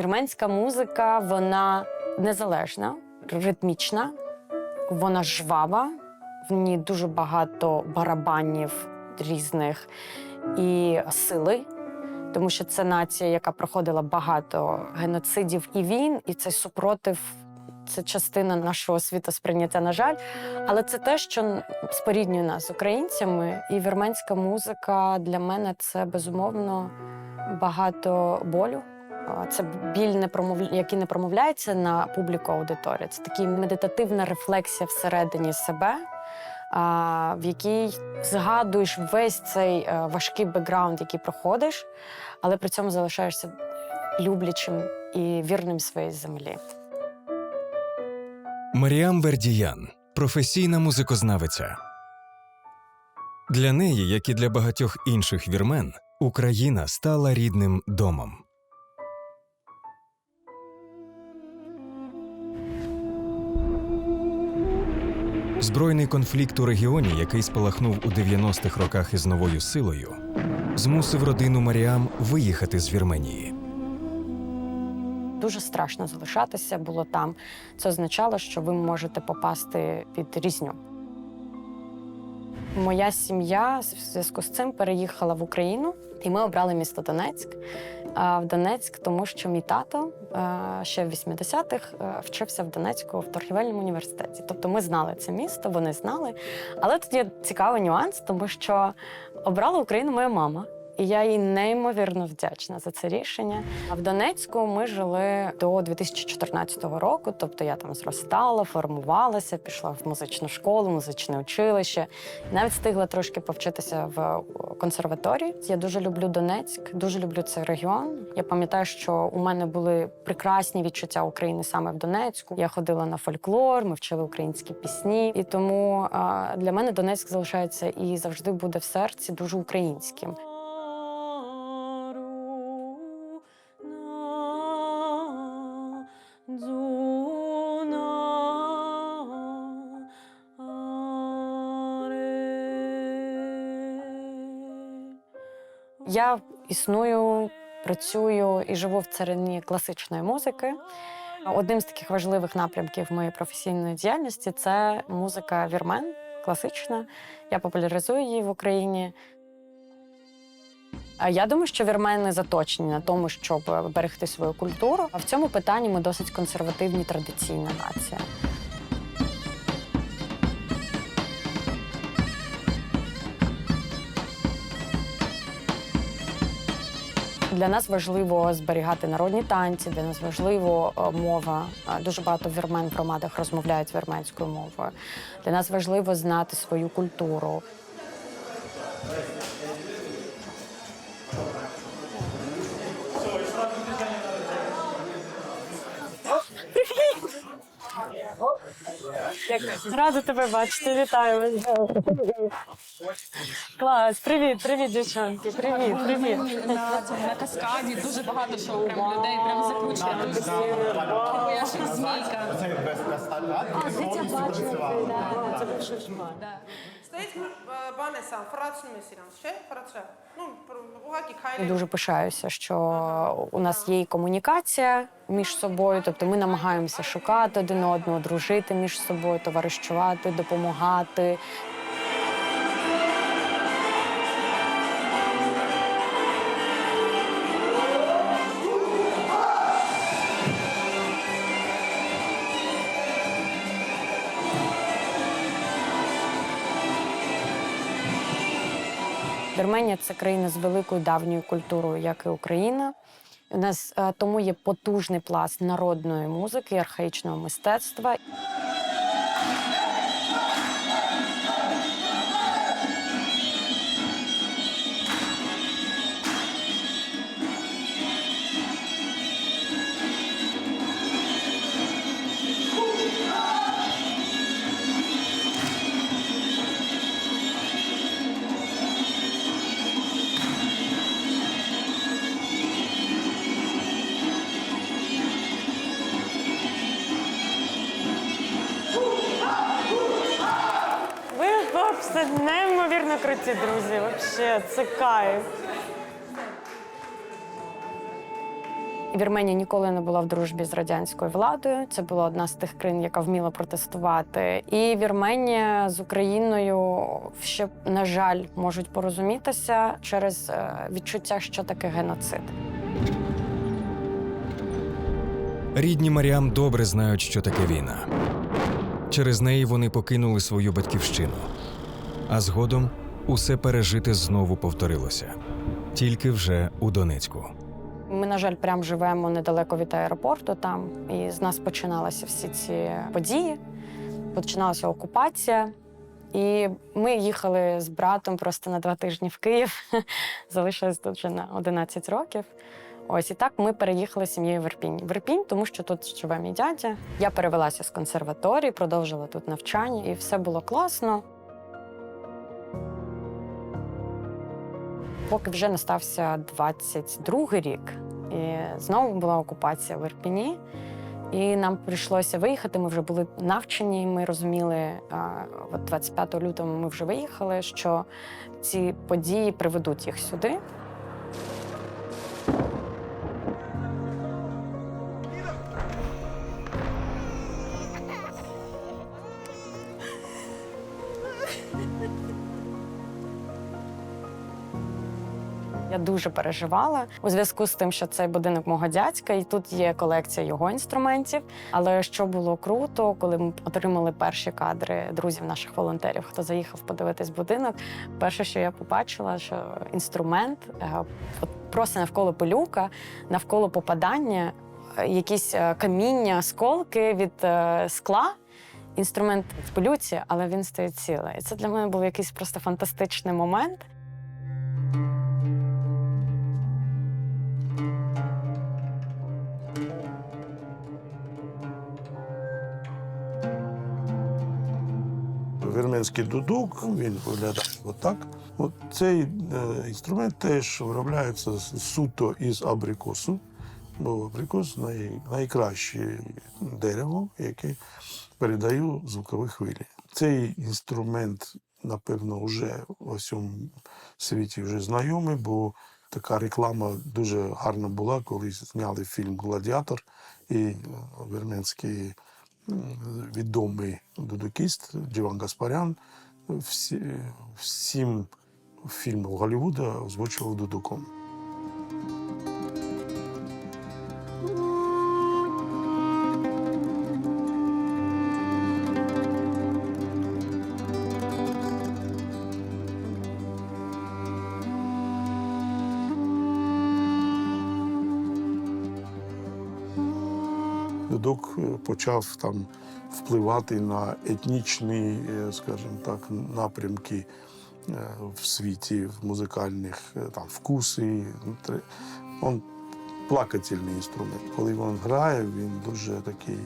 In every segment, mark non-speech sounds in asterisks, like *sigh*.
Вірменська музика вона незалежна, ритмічна, вона жвава, в ній дуже багато барабанів різних і сили, тому що це нація, яка проходила багато геноцидів і війн, і цей супротив. Це частина нашого світосприйняття, на жаль, але це те, що споріднює нас з українцями, і вірменська музика для мене це безумовно багато болю. Це біль, не промов... який не промовляється на публіку аудиторії. Це така медитативна рефлексія всередині себе, в якій згадуєш весь цей е, важкий бекграунд, який проходиш, але при цьому залишаєшся люблячим і вірним своїй землі. Маріам Вердіян професійна музикознавиця. Для неї, як і для багатьох інших вірмен, Україна стала рідним домом. Збройний конфлікт у регіоні, який спалахнув у 90-х роках із новою силою, змусив родину Маріам виїхати з Вірменії. Дуже страшно залишатися було там. Це означало, що ви можете попасти під різню. Моя сім'я в зв'язку з цим переїхала в Україну, і ми обрали місто Донецьк. В Донецьк, тому що мій тато е, ще в 80-х е, вчився в Донецьку в торгівельному університеті. Тобто ми знали це місто, вони знали. Але тоді цікавий нюанс, тому що обрала Україну моя мама. І я їй неймовірно вдячна за це рішення. А в Донецьку ми жили до 2014 року. Тобто я там зростала, формувалася, пішла в музичну школу, музичне училище. Навіть встигла трошки повчитися в консерваторії. Я дуже люблю Донецьк, дуже люблю цей регіон. Я пам'ятаю, що у мене були прекрасні відчуття України саме в Донецьку. Я ходила на фольклор, ми вчили українські пісні. І тому для мене Донецьк залишається і завжди буде в серці дуже українським. Я існую, працюю і живу в царині класичної музики. Одним з таких важливих напрямків моєї професійної діяльності це музика вірмен, класична. Я популяризую її в Україні. Я думаю, що вірмени заточені на тому, щоб берегти свою культуру. А в цьому питанні ми досить консервативні традиційна нація. Для нас важливо зберігати народні танці, для нас важливо е, мова. Е, Дуже багато вірмен в громадах розмовляють вірменською мовою. Для нас важливо знати свою культуру. Рада тебе бачити, вітаю вас. Клас, привіт, привіт, дівчанки, Привіт, привіт. на, цьому, на каскаді дуже багато шоу прям людей, прям закручено. Дуже я ж змійка. Фрацну місірам. Ще фраце. Ну, угаки Я кайлі. дуже пишаюся, що у нас є і комунікація між собою, тобто ми намагаємося шукати один одного, дружити між собою, товаришувати, допомагати. Вірменія це країна з великою давньою культурою, як і Україна. У нас е, тому є потужний пласт народної музики, архаїчного мистецтва. Хлопці неймовірно круті, друзі. Вообще, це кайф. Вірменія ніколи не була в дружбі з радянською владою. Це була одна з тих країн, яка вміла протестувати. І Вірменія з Україною ще, на жаль, можуть порозумітися через е, відчуття, що таке геноцид. Рідні Маріам добре знають, що таке війна. Через неї вони покинули свою батьківщину. А згодом усе пережити знову повторилося. Тільки вже у Донецьку. Ми, на жаль, прям живемо недалеко від аеропорту там, і з нас починалися всі ці події. Починалася окупація. І ми їхали з братом просто на два тижні в Київ. *laughs* Залишились тут вже на 11 років. Ось і так ми переїхали з сім'єю в Ірпінь. В Ірпінь, тому що тут живе мій дядя. Я перевелася з консерваторії, продовжила тут навчання, і все було класно. Поки вже настався 22-й рік, і знову була окупація в Ірпіні. І нам прийшлося виїхати. Ми вже були навчені. Ми розуміли, а, от 25 лютого ми вже виїхали, що ці події приведуть їх сюди. Я дуже переживала у зв'язку з тим, що це будинок мого дядька, і тут є колекція його інструментів. Але що було круто, коли ми отримали перші кадри друзів наших волонтерів, хто заїхав подивитись будинок. Перше, що я побачила, що інструмент е, просто навколо пилюка, навколо попадання, е, якісь е, каміння, осколки від скла. Інструмент в пилюці, але він стоїть цілий. І це для мене був якийсь просто фантастичний момент. Вірменський дудук, він виглядає отак. От цей е, інструмент теж виробляється суто із абрикосу, бо абрикос най, найкраще дерево, яке передає звукові хвилі. Цей інструмент, напевно, вже у всьому світі вже знайомий, бо така реклама дуже гарна була, коли зняли фільм Гладіатор і вірменський відомий дудукіст Дживан Гаспарян всі, всім фільмів Голлівуда озвучував дудуком. Дудук е, почав там впливати на етнічні, е, скажімо так, напрямки е, в світі, в музикальних там, вкуси. Він плакательний інструмент. Коли він грає, він дуже такий.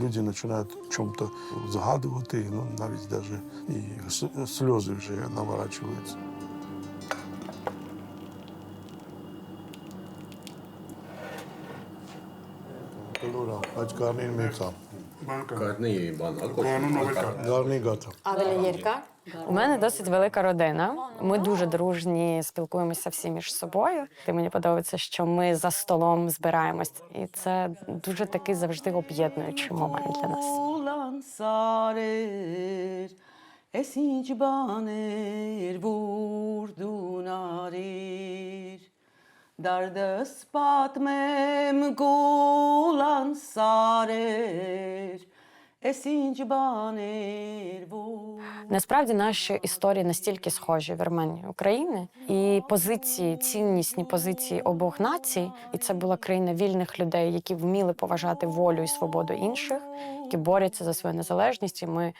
Люди починають чому-то згадувати, ну навіть даже і сльози вже наворачуються. Garni ban alkos. Гарний гата. Аделієрка. У мене досить велика родина. Ми дуже дружні, спілкуємося всі між собою. І мені подобається, що ми за столом збираємось, і це дуже такий завжди об'єднуючий момент для нас. Darda spatmem gulan sarer Esinç baner Насправді наші історії настільки схожі Вірменії і України, і позиції, ціннісні позиції обох націй, і це була країна вільних людей, які вміли поважати волю і свободу інших, які борються за свою незалежність. І ми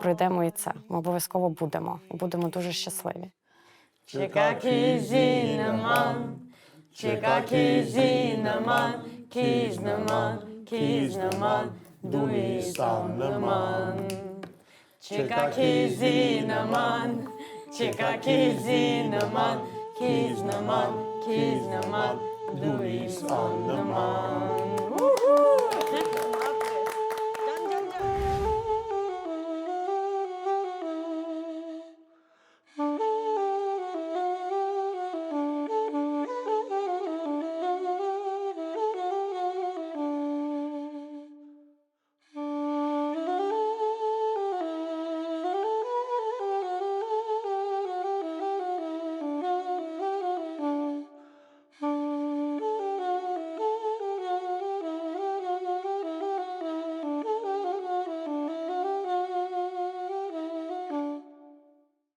пройдемо і це. Ми обов'язково будемо і будемо дуже щасливі. Чекаки зінаман, чекаки зінаман, кізнаман, кізнаман, дуїсанаман. Чекаки зінаман, чекаки зінаман, кізнаман, кізнаман, дуїсанаман.